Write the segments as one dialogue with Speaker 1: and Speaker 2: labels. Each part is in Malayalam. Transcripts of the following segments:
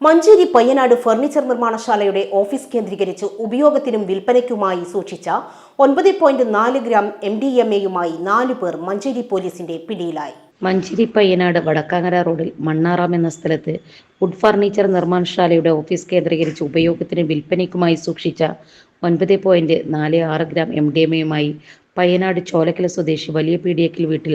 Speaker 1: മഞ്ചേരി പയ്യനാട് ഫർണിച്ചർ നിർമ്മാണശാലയുടെ ഓഫീസ് കേന്ദ്രീകരിച്ച് ഉപയോഗത്തിനും വിൽപ്പനയ്ക്കുമായി സൂക്ഷിച്ച ഒൻപത് പോയിന്റ് നാല് ഗ്രാം എം ഡി എം എയുമായി നാലു പേർ മഞ്ചേരി പോലീസിന്റെ പിടിയിലായി.
Speaker 2: മഞ്ചേരി പയ്യനാട് വടക്കാങ്ങര റോഡിൽ മണ്ണാറാം എന്ന സ്ഥലത്ത് വുഡ് ഫർണിച്ചർ നിർമ്മാണശാലയുടെ ഓഫീസ് കേന്ദ്രീകരിച്ച് ഉപയോഗത്തിന് വിൽപ്പനയ്ക്കുമായി സൂക്ഷിച്ച ഒൻപത് പോയിന്റ് നാല് ആറ് ഗ്രാം എം ഡി എം എയുമായി പയ്യനാട് ചോലക്കല സ്വദേശി വലിയ പീഡിയക്കിൽ വീട്ടിൽ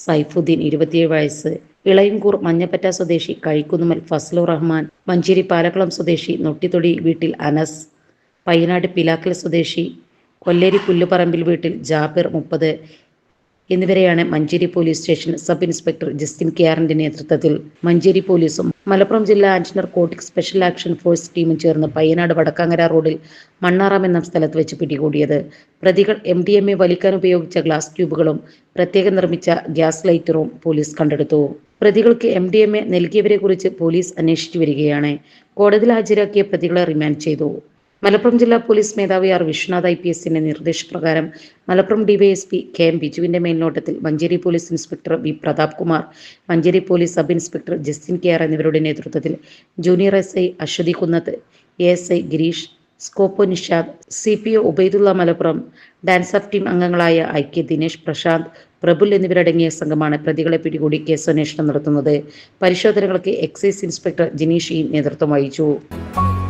Speaker 2: സൈഫുദ്ദീൻ ഇരുപത്തിയേഴ് വയസ്സ് ഇളയംകൂർ മഞ്ഞപ്പറ്റ സ്വദേശി കഴിക്കുന്നുമൽ ഫസ്ലു റഹ്മാൻ മഞ്ചേരി പാലക്കുളം സ്വദേശി നൊട്ടിത്തൊടി വീട്ടിൽ അനസ് പയ്യനാട് പിലാക്കൽ സ്വദേശി കൊല്ലേരി പുല്ലുപറമ്പിൽ വീട്ടിൽ ജാബിർ മുപ്പത് എന്നിവരെയാണ് Manjeri police station sub inspector Justin കെയാറിന്റെ നേതൃത്വത്തിൽ മഞ്ചേരി പോലീസും മലപ്പുറം ജില്ലാ anti narcotic special action force ടീമും ചേർന്ന് പയ്യനാട് വടക്കാങ്ങര റോഡിൽ മണ്ണാറാം എന്ന സ്ഥലത്ത് വെച്ച് പിടികൂടിയത്. പ്രതികൾ എം ഡി എം എ വലിക്കാൻ ഉപയോഗിച്ച ഗ്ലാസ് ട്യൂബുകളും പ്രത്യേകം നിർമ്മിച്ച ഗ്യാസ് ലൈറ്ററും പോലീസ് കണ്ടെടുത്തു. പ്രതികൾക്ക് എം ഡി എം എ നൽകിയവരെ കുറിച്ച് പോലീസ് അന്വേഷിച്ചു വരികയാണ്. കോടതിയിൽ ഹാജരാക്കിയ പ്രതികളെ റിമാൻഡ് ചെയ്തു. മലപ്പുറം ജില്ലാ പോലീസ് മേധാവി ആർ വിശ്വനാഥ് ഐ പി എസിന്റെ നിർദ്ദേശപ്രകാരം മലപ്പുറം ഡിവൈഎസ്പി കെ എം ബിജുവിന്റെ മേൽനോട്ടത്തിൽ Manjeri police inspector V Pratap Kumar Manjeri police sub inspector Justin K R എന്നിവരുടെ നേതൃത്വത്തിൽ junior S I Aswathi Kunnath A S I Girish സ്കോപ്പോ Nishad C P O Ubaidulla Malappuram DANSAF team അംഗങ്ങളായ ഐ കെ ദിനേശ് പ്രശാന്ത് പ്രബുൽ എന്നിവരടങ്ങിയ സംഘമാണ് പ്രതികളെ പിടികൂടി കേസ് അന്വേഷണം നടത്തുന്നത്. പരിശോധനകൾക്ക് എക്സൈസ് ഇൻസ്പെക്ടർ ജിനീഷ് നേതൃത്വം വഹിച്ചു.